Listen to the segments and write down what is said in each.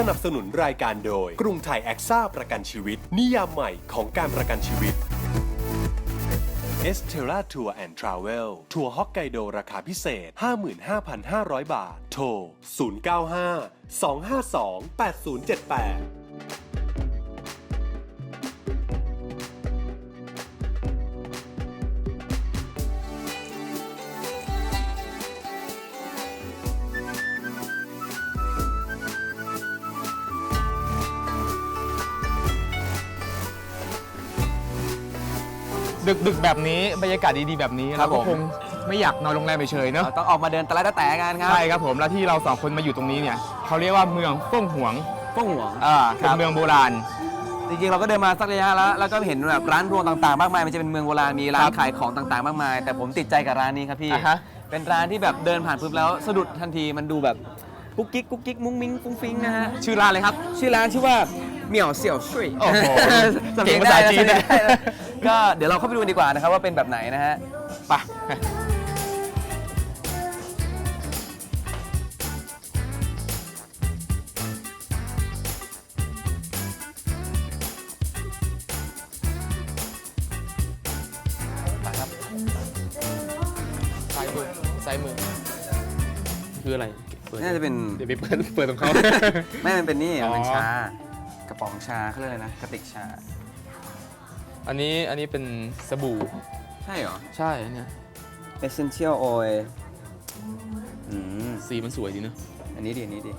สนับสนุนรายการโดย กรุงไทยแอคซ่าประกันชีวิต นิยามใหม่ของการประกันชีวิต e s t e l l a Tour and Travel ทัวร์ฮอกไกโดราคาพิเศษ 55,500 บาท โทร 095 252 8078 ดึกดึกๆแบบนี้บรรยากาศดีๆแบบนี้ครัเราบก็ผม คงไม่อยากนอนโรงแรมเฉยๆเนอะเราต้องออกมาเดินตะไลตะแตะกันครับใช่ครับผมแล้วที่เราสองคนมาอยู่ตรงนี้เนี่ยเขาเรียกว่าเมืองฟ่งหวงป้งหวงอ่าคเป็นรับเมืองโบราณ จริงๆเราก็เดินมาสักระยะแล้วแล้วก็เห็นแบบร้านรวงต่างๆมากมายมันจะเป็นเมืองโบราณมีร้าครันบขายของต่างๆ มากมาย แต่ผมติดใจกับร้านนี้ครับพี่อ่าฮะ เป็นร้านที่แบบเดินผ่านปุ๊บแล้วสะดุดทันทีมันดูแบบกุ๊กกิ๊กกุ๊กกิ๊กมุ้งมิ้งฟุ้งฟิ้งนะฮะชื่อร้านเลยครับ ชื่อร้านชื่อว่าเหมี่ยวเสี่ยวชุยโอ้โหสำนียเก่งภาษาจีนได้นะนะ ก็เดี๋ยวเราเข้าไปดูกันดีกว่านะครับว่าเป็นแบบไหนนะฮะไปไปครับซ้ายมือซ้ายมือ คืออะไรเปิดน่าจะเป็นเดี๋ยวไปเปิดเปิดตรงเขา ไม่มันเป็นนี่อ๋อมันเป็นชา กระป๋องชาเขาเรียกอะไรนะ กระติกชา อันนี้อันนี้เป็นสบู่ใช่เหรอ ใช่เนี่ย Essential Oil อืมสีมันสวยดีเนอะอันนี้ดีอันนี้ดี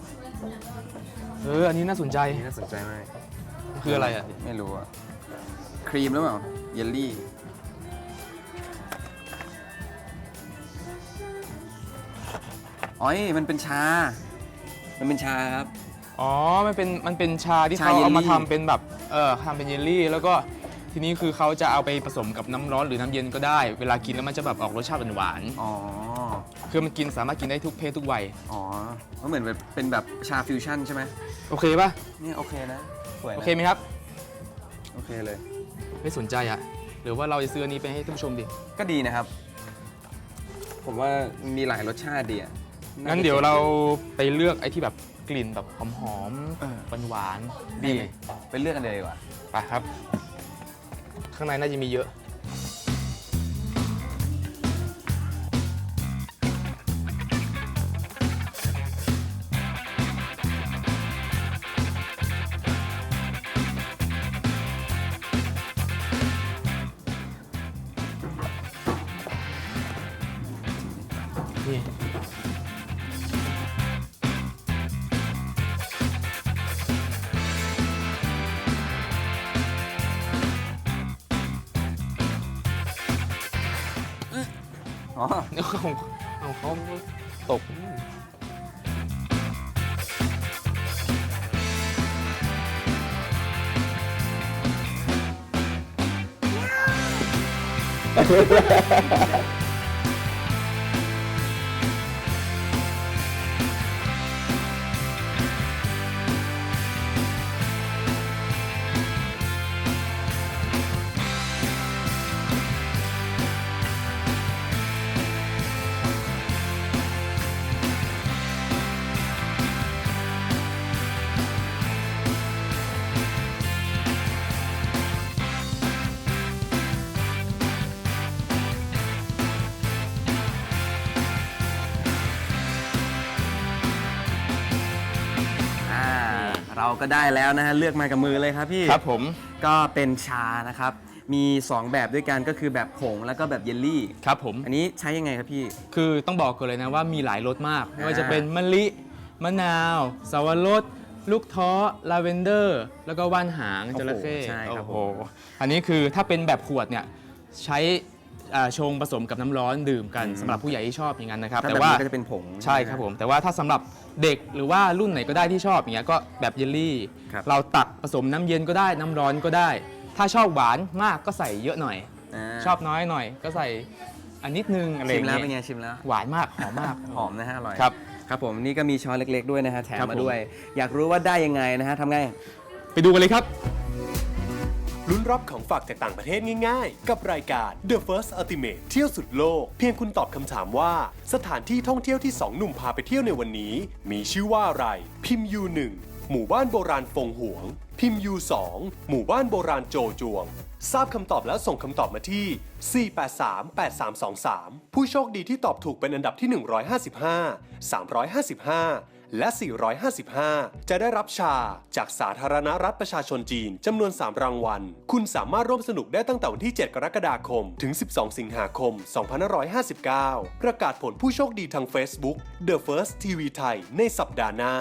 เอออันนี้น่าสนใจอันนี้น่าสนใจมาก คืออะไรอะไม่รู้อะครีมหรือเปล่า เยลลี่ อ๋อมันเป็นชา มันเป็นชาครับ อ๋อมันเป็นมันเป็นชาที่ชาเขาเยลลี่ เอามาทำเป็นแบบเออทำเป็นเยลลี่ แล้วก็ ทีนี้คือเขาจะเอาไปผสมกับน้ำร้อนหรือน้ำเย็นก็ได้ เวลากินแล้วมันจะแบบออกรสชาติหวานอ๋อ ๆคือมันกินสามารถกินได้ทุกเพศทุกวัย อ๋อมันเหมือนแบบเป็นแบบชาฟิวชั่นใช่ไหมโอเคป่ะ เนี่ยโอเคนะสวยนะโอเคไหมครับ โอเคเลย ไม่สนใจอะหรือว่าเราจะซื้ออันนี้ไปให้ท่านผู้ชมดิ ก็ดีนะครับ ผมว่ามีหลายรสชาติดีอะงั้นเดี๋ยวเราไปเลือกไอ้ที่แบบกลิ่นแบบหอมเออๆหวานๆดีดี ไปเลือกกันเลยดีกว่า ไปครับ ข้างในน่าจะมีเยอะ อ๋อ ของของเขาตกอ่ เราก็ได้แล้วนะฮะเลือกมากับมือเลยครับพี่ครับผมก็เป็นชานะครับ มี 2 แบบด้วยกันก็คือแบบผงแล้วก็แบบเยลลี่ ครับผม อันนี้ใช้ยังไงครับพี่ คือต้องบอกก่อนเลยนะว่ามีหลายรสมาก ไม่ว่าอ่าจะเป็นมะลิ มะนาวสาวรสลูกท้อลาเวนเดอร์ แล้วก็ว่านหางจระเข้ใช่ครับโอ้ผโหมอันนี้คือถ้าเป็นแบบขวดเนี่ยใช้ อ่าชงผสมกับน้ำร้อนดื่มกันสำหรับผู้ใหญ่ที่ชอบอย่างนั้นนะครับถ้าแต่แบบว่านี้ก็จะเป็นผงใช่ครับผม แต่ว่าถ้าสำหรับเด็กหรือว่ารุ่นไหนก็ได้ที่ชอบอย่างเงี้ยก็แบบเยลลี่ ครับ เราตักผสมน้ำเย็นก็ได้น้ำร้อนก็ได้ ถ้าชอบหวานมากก็ใส่เยอะหน่อยาชอบน้อยหน่อย ก็ใส่อันนิดนึงอะไรอชิมย่างแล้วเป็นเงี้ยไงชิมแล้ว หวานมากหอมมาก หอมนะฮะอร่อยครับครับผมนี่ก็มีช้อนเล็กๆด้วยนะฮะแถมครับมาผม ด้วย อยากรู้ว่าได้ยังไงนะฮะทำไง ไปดูกันเลยครับ ลุ้นรับของฝากจากต่างประเทศง่ายๆ กับรายการ The First Ultimate เที่ยวสุดโลก เพียงคุณตอบคำถามว่า สถานที่ท่องเที่ยวที่สองหนุ่มพาไปเที่ยวในวันนี้ มีชื่อว่าอะไร พิมพ์ U1 หนึ่งหมู่บ้านโบราณฟงหวง พิมพ์ U2 หมู่บ้านโบราณโจจวง ทราบคำตอบแล้วส่งคำตอบมาที่ 4838323 ผู้โชคดีที่ตอบถูกเป็นอันดับที่ 155 355 และ 455 จะได้รับชาจากสาธารณรัฐประชาชนจีนจำนวน 3 รางวัล คุณสามารถร่วมสนุกได้ตั้งแต่วันที่ 7 กรกฎาคม ถึง 12 สิงหาคม 2559 ประกาศผลผู้โชคดีทาง Facebook The First TV ไทยในสัปดาห์หน้า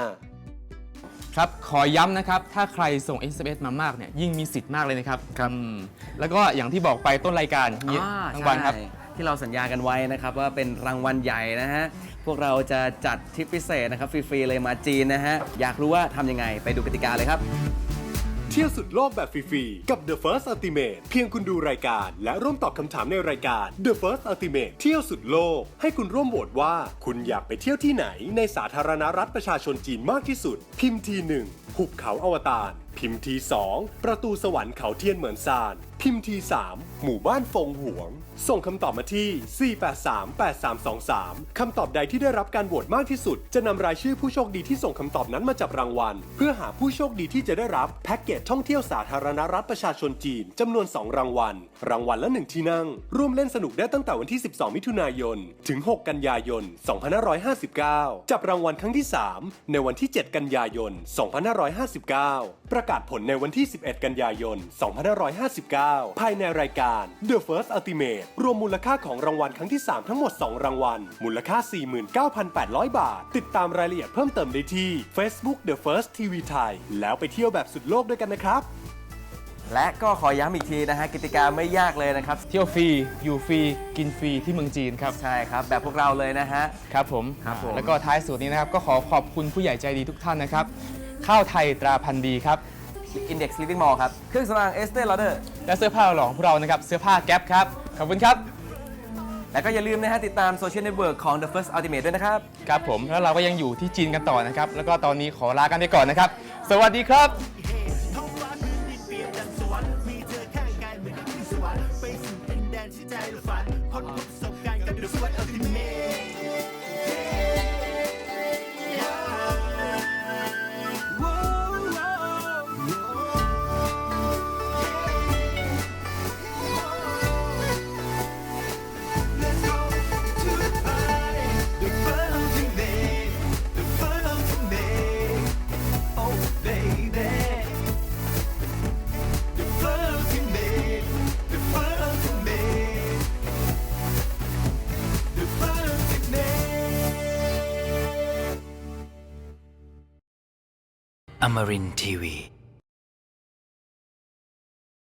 ครับ ขอย้ำนะครับ ถ้าใครส่ง SMS มามากเนี่ยยิ่งมีสิทธิ์มากเลยนะครับครับแล้วก็อย่างที่บอกไปต้นรายการมีอ่ารางวัลครับใช่ ที่เราสัญญากันไว้นะครับว่าเป็นรางวัลใหญ่นะฮะ พวกเราจะจัดทริปพิเศษนะครับ ฟรี ๆ เลยมาจีนนะฮะ อยากรู้ว่าทำยังไงไปดูกติกาเลยครับ เที่ยวสุดโลกแบบฟรีๆ กับ The First Ultimate เพียงคุณดูรายการ และร่วมตอบคำถามในรายการ The First Ultimate เที่ยวสุดโลก ให้คุณร่วมโหวตว่าคุณอยากไปเที่ยวที่ไหนในสาธารณรัฐประชาชนจีนมากที่สุด พิมพ์ทีหนึ่งหุบเขาอวตาร พิมพ์ทีสองประตูสวรรค์เขาเทียนเหมือนซาน พิมพ์ทีสามหมู่บ้านฟงหวง ส่งคำตอบมาที่ 4838323 คำตอบใดที่ได้รับการโหวตมากที่สุด จะนำรายชื่อผู้โชคดีที่ส่งคำตอบนั้นมาจับรางวัล เพื่อหาผู้โชคดีที่จะได้รับแพ็กเกจท่องเที่ยวสาธารณรัฐประชาชนจีนจำนวน 2 รางวัล รางวัลละ 1 ที่นั่ง ร่วมเล่นสนุกได้ตั้งแต่วันที่ 12 มิถุนายน ถึง 6 กันยายน 2559 จับรางวัลครั้งที่ 3 ในวันที่ 7 กันยายน 2559ประกาศผลในวันที่ 11 กันยายน 2559 ภายในรายการ The First Ultimate รวมมูลค่าของรางวัลครั้งที่ 3 ทั้งหมด 2 รางวัล มูลค่า 49,800 บาท ติดตามรายละเอียดเพิ่มเติมได้ที่ Facebook The First TV ไทย แล้วไปเที่ยวแบบสุดโลกด้วยกันนะครับ และก็ขอย้ำอีกทีนะฮะกติกาไม่ยากเลยนะครับ เที่ยวฟรี อยู่ฟรี กินฟรีที่เมืองจีนครับ ใช่ครับ แบบพวกเราเลยนะฮะ ครับผม ครับผม แล้วก็ท้ายสุดนี้นะครับ ก็ขอขอบคุณผู้ใหญ่ใจดีทุกท่านนะครับ ข้าวไทยตราพันธุ์ดีครับ Index Living Mall ครับ เครื่องสำอาง Estee Lauder และเสื้อผ้าหล่อของพวกเรานะครับเสื้อผ้าแก๊ปครับ ขอบคุณครับ และก็อย่าลืมนะฮะติดตามโซเชียลเน็ตเวิร์กของ The First Ultimate ด้วยนะครับ ครับผมแล้วเราก็ยังอยู่ที่จีนกันต่อนะครับ แล้วก็ตอนนี้ขอลากันไปก่อนนะครับ สวัสดีครับ Amarin Tiwi.